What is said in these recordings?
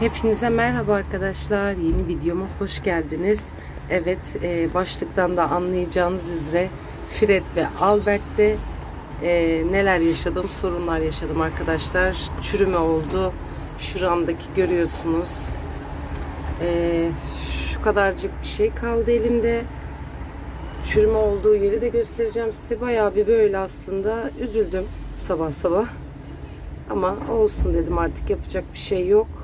Hepinize merhaba arkadaşlar. Yeni videoma hoş geldiniz. Evet, e, başlıktan da anlayacağınız üzere Fred ve Albert'te e, neler yaşadım, sorunlar yaşadım arkadaşlar. Çürüme oldu. Şuramdaki görüyorsunuz. E, şu kadarcık bir şey kaldı elimde. Çürüme olduğu yeri de göstereceğim size. Bayağı bir böyle aslında üzüldüm sabah sabah. Ama olsun dedim artık yapacak bir şey yok.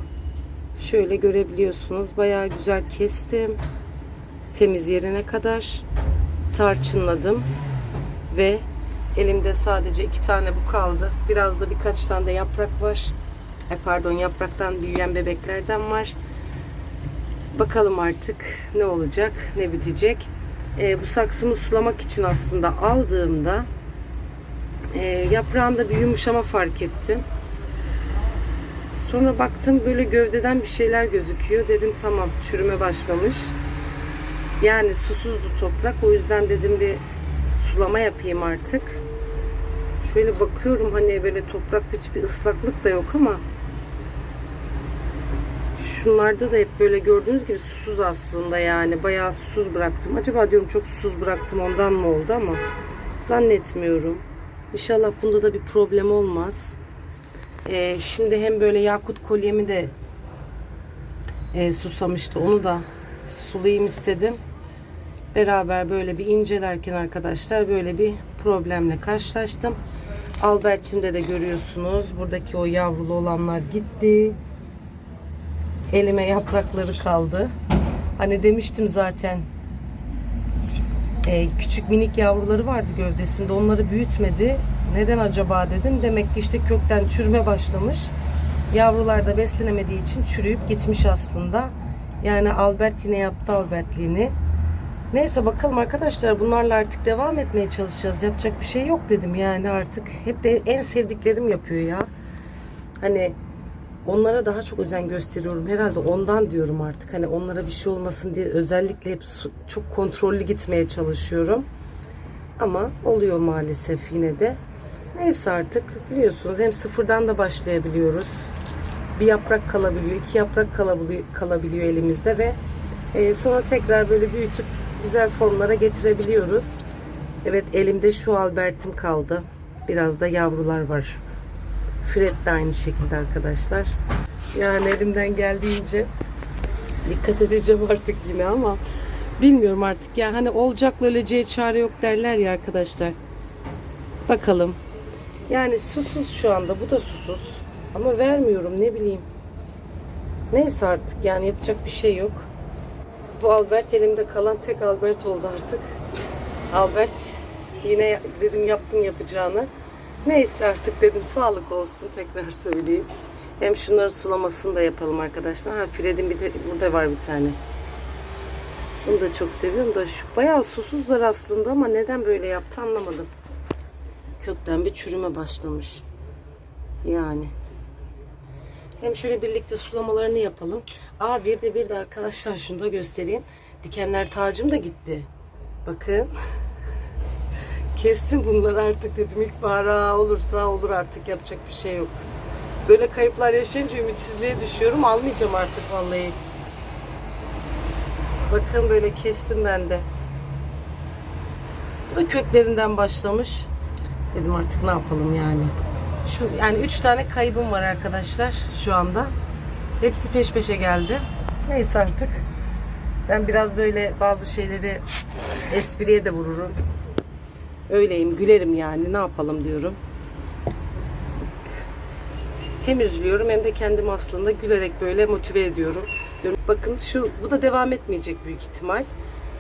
Şöyle görebiliyorsunuz. Bayağı güzel kestim. Temiz yerine kadar tarçınladım. Ve elimde sadece iki tane bu kaldı. Biraz da birkaç tane de yaprak var. E pardon yapraktan büyüyen bebeklerden var. Bakalım artık ne olacak, ne bitecek. E, bu saksımı sulamak için aslında aldığımda e, yaprağında bir yumuşama fark ettim. Sonra baktım böyle gövdeden bir şeyler gözüküyor. Dedim tamam çürüme başlamış. Yani susuzdu toprak. O yüzden dedim bir sulama yapayım artık. Şöyle bakıyorum hani böyle toprakta hiçbir ıslaklık da yok ama şunlarda da hep böyle gördüğünüz gibi susuz aslında yani. Bayağı susuz bıraktım. Acaba diyorum çok susuz bıraktım ondan mı oldu ama zannetmiyorum. İnşallah bunda da bir problem olmaz. Ee, şimdi hem böyle yakut kolyemi de e, susamıştı. Onu da sulayayım istedim. Beraber böyle bir incelerken arkadaşlar böyle bir problemle karşılaştım. Albert'imde de görüyorsunuz. Buradaki o yavrulu olanlar gitti. Elime yaprakları kaldı. Hani demiştim zaten e, küçük minik yavruları vardı gövdesinde. Onları büyütmedi. Neden acaba dedim. Demek ki işte kökten çürüme başlamış. Yavrular da beslenemediği için çürüyüp gitmiş aslında. Yani Albert yine yaptı Albertliğini. Neyse bakalım arkadaşlar bunlarla artık devam etmeye çalışacağız. Yapacak bir şey yok dedim yani artık. Hep de en sevdiklerim yapıyor ya. Hani onlara daha çok özen gösteriyorum. Herhalde ondan diyorum artık. Hani onlara bir şey olmasın diye özellikle hep çok kontrollü gitmeye çalışıyorum. Ama oluyor maalesef yine de. Neyse artık biliyorsunuz hem sıfırdan da başlayabiliyoruz. Bir yaprak kalabiliyor, iki yaprak kalabiliyor, kalabiliyor elimizde ve e, sonra tekrar böyle büyütüp güzel formlara getirebiliyoruz. Evet elimde şu Albert'im kaldı. Biraz da yavrular var. Fred de aynı şekilde arkadaşlar. Yani elimden geldiğince dikkat edeceğim artık yine ama bilmiyorum artık ya hani olacakla öleceği çare yok derler ya arkadaşlar. Bakalım. Yani susuz şu anda bu da susuz ama vermiyorum ne bileyim. Neyse artık yani yapacak bir şey yok. Bu Albert elimde kalan tek Albert oldu artık. Albert yine dedim yaptın yapacağını. Neyse artık dedim sağlık olsun tekrar söyleyeyim. Hem şunları sulamasını da yapalım arkadaşlar. Ha Fred'in bir de burada var bir tane. Bunu da çok seviyorum da şu bayağı susuzlar aslında ama neden böyle yaptı anlamadım. Kökten bir çürüme başlamış. Yani. Hem şöyle birlikte sulamalarını yapalım. Aa bir de bir de arkadaşlar şunu da göstereyim. Dikenler tacım da gitti. Bakın. Kestim bunları artık dedim ilkbahar aa, olursa olur artık yapacak bir şey yok. Böyle kayıplar yaşayınca ümitsizliğe düşüyorum. Almayacağım artık vallahi. Bakın böyle kestim ben de. Bu da köklerinden başlamış. Dedim artık ne yapalım yani. Şu yani üç tane kaybım var arkadaşlar şu anda. Hepsi peş peşe geldi. Neyse artık. Ben biraz böyle bazı şeyleri espriye de vururum. Öyleyim, gülerim yani. Ne yapalım diyorum. Hem üzülüyorum hem de kendimi aslında gülerek böyle motive ediyorum. Diyorum, Bakın şu bu da devam etmeyecek büyük ihtimal.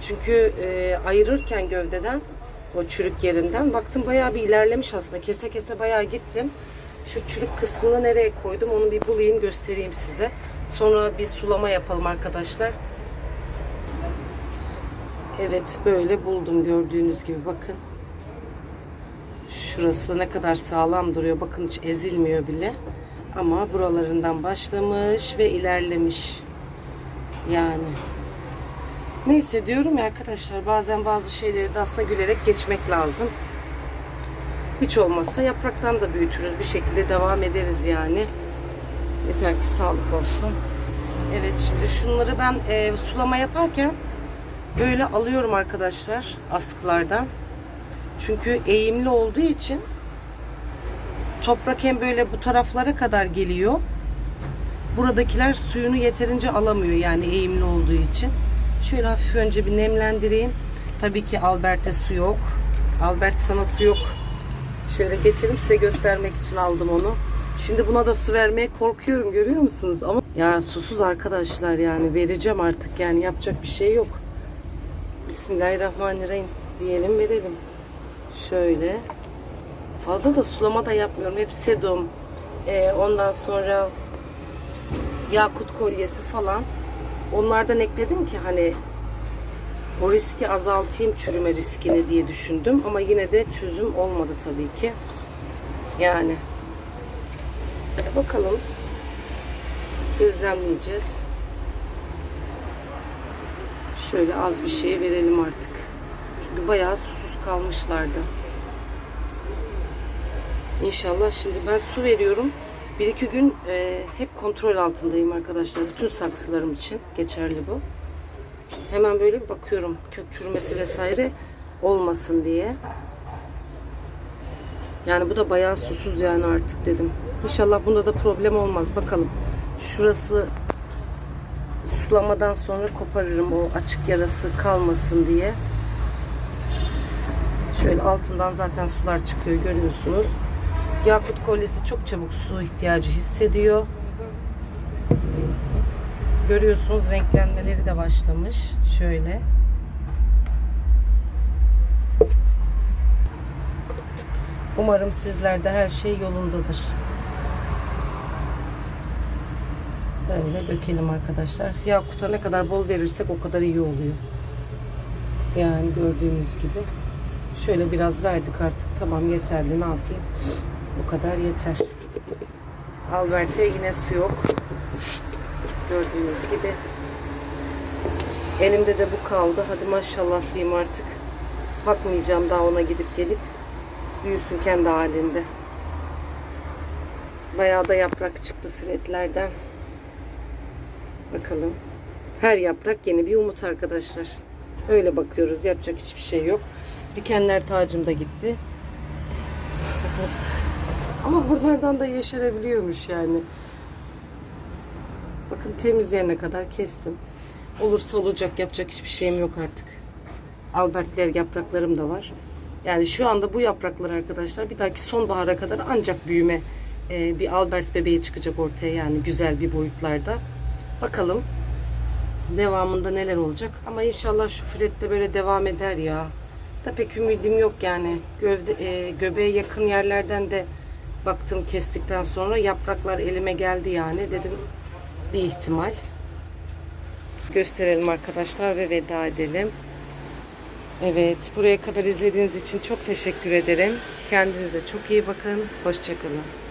Çünkü e, ayırırken gövdeden o çürük yerinden baktım bayağı bir ilerlemiş aslında. Kese kese bayağı gittim. Şu çürük kısmını nereye koydum onu bir bulayım göstereyim size. Sonra bir sulama yapalım arkadaşlar. Evet böyle buldum gördüğünüz gibi bakın. Şurası da ne kadar sağlam duruyor. Bakın hiç ezilmiyor bile. Ama buralarından başlamış ve ilerlemiş. Yani. Neyse diyorum ya arkadaşlar bazen bazı şeyleri de aslında gülerek geçmek lazım. Hiç olmazsa yapraktan da büyütürüz. Bir şekilde devam ederiz yani. Yeter ki sağlık olsun. Evet şimdi şunları ben e, sulama yaparken böyle alıyorum arkadaşlar askılardan. Çünkü eğimli olduğu için toprak hem böyle bu taraflara kadar geliyor. Buradakiler suyunu yeterince alamıyor yani eğimli olduğu için. Şöyle hafif önce bir nemlendireyim. Tabii ki Albert'e su yok. Albert sana su yok. Şöyle geçelim size göstermek için aldım onu. Şimdi buna da su vermeye korkuyorum görüyor musunuz? Ama ya susuz arkadaşlar yani vereceğim artık yani yapacak bir şey yok. Bismillahirrahmanirrahim diyelim verelim. Şöyle. Fazla da sulama da yapmıyorum. Hep sedum. Ee, ondan sonra yakut kolyesi falan. Onlardan ekledim ki hani o riski azaltayım çürüme riskini diye düşündüm. Ama yine de çözüm olmadı tabii ki. Yani bakalım gözlemleyeceğiz. Şöyle az bir şey verelim artık. Çünkü bayağı kalmışlardı. İnşallah şimdi ben su veriyorum. Bir iki gün e, hep kontrol altındayım arkadaşlar. Bütün saksılarım için geçerli bu. Hemen böyle bir bakıyorum kök çürümesi vesaire olmasın diye. Yani bu da bayağı susuz yani artık dedim. İnşallah bunda da problem olmaz. Bakalım. Şurası sulamadan sonra koparırım o açık yarası kalmasın diye. Şöyle altından zaten sular çıkıyor görüyorsunuz. Yakut kolyesi çok çabuk su ihtiyacı hissediyor. Görüyorsunuz renklenmeleri de başlamış. Şöyle. Umarım sizlerde her şey yolundadır. Böyle dökelim arkadaşlar. Yakuta ne kadar bol verirsek o kadar iyi oluyor. Yani gördüğünüz gibi. Şöyle biraz verdik artık. Tamam yeterli ne yapayım. Bu kadar yeter. Albert'e yine su yok. Gördüğünüz gibi. Elimde de bu kaldı. Hadi maşallah diyeyim artık. Bakmayacağım daha ona gidip gelip. Büyüsün kendi halinde. Bayağı da yaprak çıktı fredlerden. Bakalım. Her yaprak yeni bir umut arkadaşlar. Öyle bakıyoruz. Yapacak hiçbir şey yok. Dikenler tacım da gitti. Ama buralardan da yeşerebiliyormuş yani. Bakın temiz yerine kadar kestim. Olursa olacak. Yapacak hiçbir şeyim yok artık. Albertler yapraklarım da var. Yani şu anda bu yapraklar arkadaşlar bir dahaki sonbahara kadar ancak büyüme e, bir Albert bebeği çıkacak ortaya yani güzel bir boyutlarda. Bakalım devamında neler olacak. Ama inşallah şu fret de böyle devam eder ya. Da pek ümidim yok yani. Gövde, e, göbeğe yakın yerlerden de baktım kestikten sonra yapraklar elime geldi yani. Dedim bir ihtimal. Gösterelim arkadaşlar ve veda edelim. Evet, buraya kadar izlediğiniz için çok teşekkür ederim. Kendinize çok iyi bakın. Hoşçakalın.